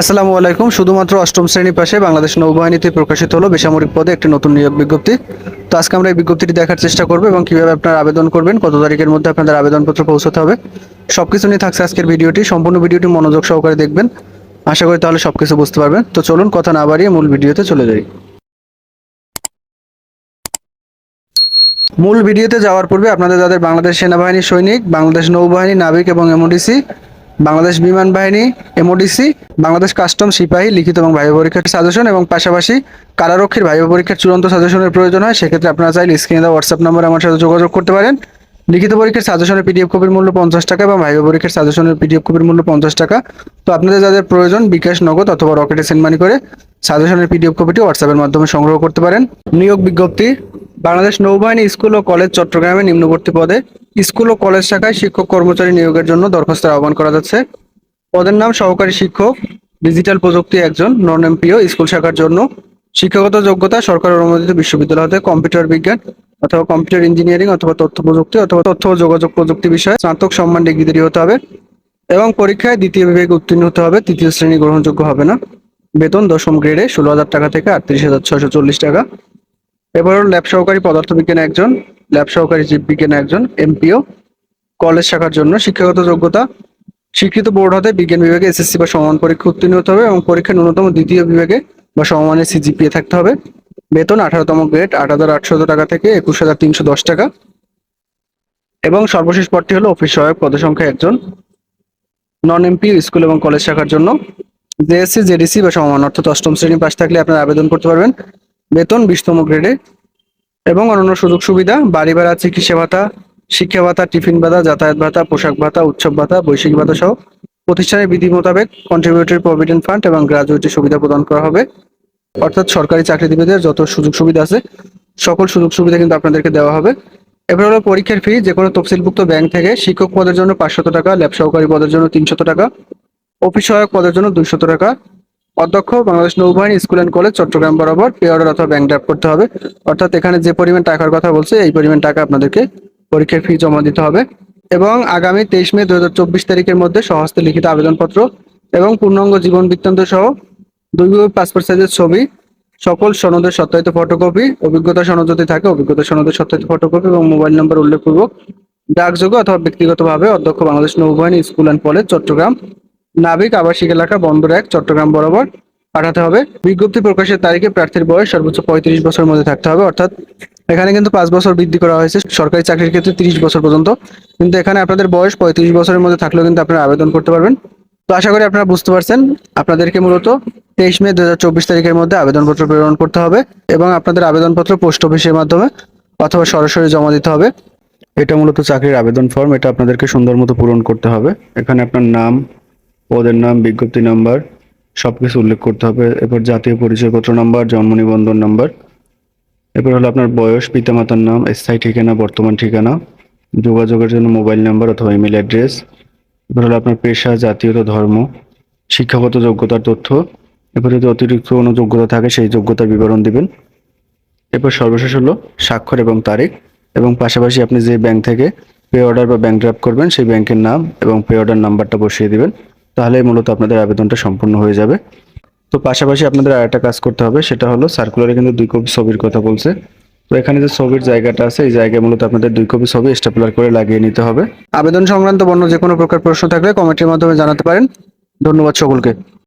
আসসালামু আলাইকুম। শুধুমাত্র অষ্টম শ্রেণি পাশে বাংলাদেশ নৌবাহিনীতে প্রকাশিত হলো বেসামরিক পদে একটি নতুন নিয়োগ বিজ্ঞপ্তি। তো আজকে আমরা এই বিজ্ঞপ্তিটি দেখার চেষ্টা করব এবং কীভাবে আপনারা আবেদন করবেন, কত তারিখের মধ্যে আপনাদের আবেদনপত্র পৌঁছাতে হবে, সবকিছু নিয়ে থাকছে আজকের ভিডিওটি। সম্পূর্ণ ভিডিওটি মনোযোগ সহকারে দেখবেন। আশা করি তাহলে সবকিছু বুঝতে পারবেন। তো চলুন, কথা না বাড়িয়ে মূল ভিডিওতে চলে যাই। মূল ভিডিওতে যাওয়ার পূর্বে আপনাদের যাদের বাংলাদেশ সেনাবাহিনী সৈনিক, বাংলাদেশ নৌবাহিনী, নাবিক এবং এমওডিসি বাংলাদেশ বিমান বাহিনী এমওডিসি বাংলাদেশ কাস্টম সিপাহী, লিখিত এবং ভাইবা পরীক্ষার সাজেশন এবং পাশাপাশি কারারক্ষীর ভাইবা পরীক্ষার চূড়ান্ত সাজেশনের প্রয়োজন হয়, সেক্ষেত্রে আপনারা চাইলে স্ক্রিনে দেওয়া হোয়াটসঅ্যাপ নাম্বার আমার সাথে যোগাযোগ করতে পারেন। লিখিত পরীক্ষার সাজেশনের পিডিএফ কপির মূল্য পঞ্চাশ টাকা এবং ভাইবা পরীক্ষার সাজেশনের পিডিএফ কপির মূল্য পঞ্চাশ টাকা। তো আপনাদের যাদের প্রয়োজন বিকাশ নগদ অথবা রকেটে সেন্ড মানি করে, সাজেশনের পিডিএফ কপিটি হোয়াটসঅ্যাপের মাধ্যমে সংগ্রহ করতে পারেন। নিয়োগ বিজ্ঞপ্তি বাংলাদেশ নৌবাহিনী স্কুল ও কলেজ চট্টগ্রামে নিম্নবর্তী পদে স্কুল ও কলেজ শাখায় শিক্ষক কর্মচারী নিয়োগের জন্য দরখাস্তের আহ্বান করা যাচ্ছে। পদের নাম সহকারী শিক্ষক, ডিজিটাল প্রযুক্তি একজন নন এমপিও স্কুল শাখার জন্য। শিক্ষাগত যোগ্যতা সরকার অনুমোদিত বিশ্ববিদ্যালয় হতে কম্পিউটার বিজ্ঞান অথবা কম্পিউটার ইঞ্জিনিয়ারিং অথবা তথ্য প্রযুক্তি অথবা তথ্য ও যোগাযোগ প্রযুক্তি বিষয়ে স্নাতক সম্মান ডিগ্রি হতে হবে এবং পরীক্ষায় দ্বিতীয় বিভাগে উত্তীর্ণ হতে হবে। তৃতীয় শ্রেণি গ্রহণযোগ্য হবে না। বেতন দশম গ্রেডে ষোলো হাজার টাকা থেকে আটত্রিশ হাজার ছয়শো চল্লিশ টাকা। এবার ল্যাব সহকারী পদার্থবিজ্ঞান একজন ল্যাব সহকারী জীববিজ্ঞান একজন এমপিও কলেজ শাখার জন্য শিক্ষাগত যোগ্যতা। স্বীকৃত বোর্ড হতে বিজ্ঞান বিভাগে এসএসসি বা সমান পরীক্ষা উত্তীর্ণ হতে হবে এবং পরীক্ষা ন্যূনতম দ্বিতীয় বিভাগে বা সমমানের সিজিপিএ থাকতে হবে। বেতন আঠারোতম গ্রেড আট হাজার আটশো টাকা থেকে একুশ হাজার তিনশো দশ টাকা। এবং সর্বশেষ পদটি হলো অফিস সহায়ক পদসংখ্যা একজন। নন এমপি স্কুল এবং কলেজ শাখার জন্য। জেএসসি জেডিসি বা সমান অর্থাৎ অষ্টম শ্রেণি পাশ থাকলে আপনারা আবেদন করতে পারবেন। বেতন বিশতম গ্রেডে এবং অন্যান্য সুযোগ সুবিধা, বাড়ি ভাড়া, চিকিৎসা ভাতা, শিক্ষা ভাতা, টিফিন ভাতা, যাতায়াত ভাতা, পোশাক ভাতা, উৎসব ভাতা, বৈশ্বিক ভাতা সহ প্রতিষ্ঠানের বিধি মোতাবেক কন্ট্রিবিউটরি প্রভিডেন্ট ফান্ড এবং গ্রাজুয়েটি সুবিধা প্রদান করা হবে। অর্থাৎ সরকারি চাকরিজীবীদের যত সুযোগ সুবিধা আছে, সকল সুযোগ সুবিধা কিন্তু আপনাদেরকে দেওয়া হবে। এবার হলো পরীক্ষার ফি যে কোনো তফসিলভুক্ত ব্যাংক থেকে শিক্ষক পদের জন্য পাঁচশত টাকা ল্যাব সহকারী পদের জন্য তিনশত টাকা অফিস সহায়ক পদের জন্য দুইশত টাকা অধ্যক্ষ, বাংলাদেশ নৌবাহিনী স্কুল অ্যান্ড কলেজ, চট্টগ্রাম বরাবর পে অর্ডার অথবা ব্যাংক ড্রাফট করতে হবে। অর্থাৎ এখানে যে পরিমাণ টাকার কথা বলছে, এই পরিমাণ টাকা আপনাদেরকে পরীক্ষার ফি জমা দিতে হবে। এবং আগামী তেইশ মে দু হাজার চব্বিশ তারিখের মধ্যে সহস্তে লিখিত আবেদনপত্র এবং পূর্ণাঙ্গ জীবন বৃত্তান্ত সহ দুই পাসপোর্ট সাইজের ছবি, সকল সনদের সত্যায়িত ফটোকপি অভিজ্ঞতা সনদ যদি থাকে, অভিজ্ঞতা সনদের সত্যায়িত ফটোকপি এবং মোবাইল নম্বর উল্লেখপূর্বক ডাকযোগ্য অথবা ব্যক্তিগতভাবে অধ্যক্ষ, বাংলাদেশ নৌবাহিনী স্কুল অ্যান্ড কলেজ, চট্টগ্রাম নাবিক আবাসিক এলাকা বন্দর এক, চট্টগ্রাম বরাবর পাঠাতে হবে। বিজ্ঞপ্তি প্রকাশের তারিখে প্রার্থীর বয়স সর্বোচ্চ পঁয়ত্রিশ বছরের মধ্যে থাকতে হবে। অর্থাৎ এখানে কিন্তু পাঁচ বছর বৃদ্ধি করা হয়েছে। সরকারি চাকরির ক্ষেত্রে তিরিশ বছর পর্যন্ত। কিন্তু এখানে আপনাদের বয়স পঁয়ত্রিশ বছরের মধ্যে থাকলেও কিন্তু আপনারা আবেদন করতে পারবেন। তো আশা করি আপনারা বুঝতে পারছেন। আপনাদেরকে মূলত তেইশ মে দু হাজার চব্বিশ তারিখের মধ্যে আবেদনপত্র প্রেরণ করতে হবে এবং আপনাদের আবেদনপত্র পোস্ট অফিসের মাধ্যমে অথবা সরাসরি জমা দিতে হবে। এটা মূলত চাকরির আবেদন ফর্ম। এটা আপনাদেরকে সুন্দর মতো পূরণ করতে হবে। এখানে আপনার নাম পদের নাম, বিজ্ঞপ্তি নাম্বার সব কিছু উল্লেখ করতে হবে। এরপর জাতীয় পরিচয়পত্র নাম্বার, জন্ম নিবন্ধন নাম্বার। এরপর হলো আপনার বয়স, পিতামাতার নাম, স্থায়ী ঠিকানা, বর্তমান ঠিকানা, যোগাযোগের জন্য মোবাইল নাম্বার অথবা ইমেল অ্যাড্রেস। এরপর হলো আপনার পেশা, জাতীয়তা, ধর্ম, শিক্ষাগত যোগ্যতার তথ্য। এরপর যদি অতিরিক্ত কোনো যোগ্যতা থাকে, সেই যোগ্যতার বিবরণ দিবেন। এরপর সর্বশেষ হলো স্বাক্ষর এবং তারিখ এবং পাশাপাশি আপনি যে ব্যাংক থেকে পে অর্ডার বা ব্যাংক ড্রাফট করবেন, সেই ব্যাংকের নাম এবং পে অর্ডার নাম্বারটা বসিয়ে দিবেন। তাহলে মূলত আপনাদের আবেদনটা সম্পূর্ণ হয়ে যাবে। তো পাশাপাশি আপনাদের আর একটা কাজ করতে হবে, সেটা হলো সার্কুলারে কিন্তু দুই কপি ছবির কথা বলছে। তো এখানে যে ছবির জায়গাটা আছে, এই জায়গায় মূলত আপনাদের দুই কপি ছবি স্টেপলার করে লাগিয়ে নিতে হবে। আবেদন সংক্রান্ত বন্য যে কোনো প্রকার প্রশ্ন থাকলে কমেন্টের মাধ্যমে জানাতে পারেন। ধন্যবাদ সকলকে।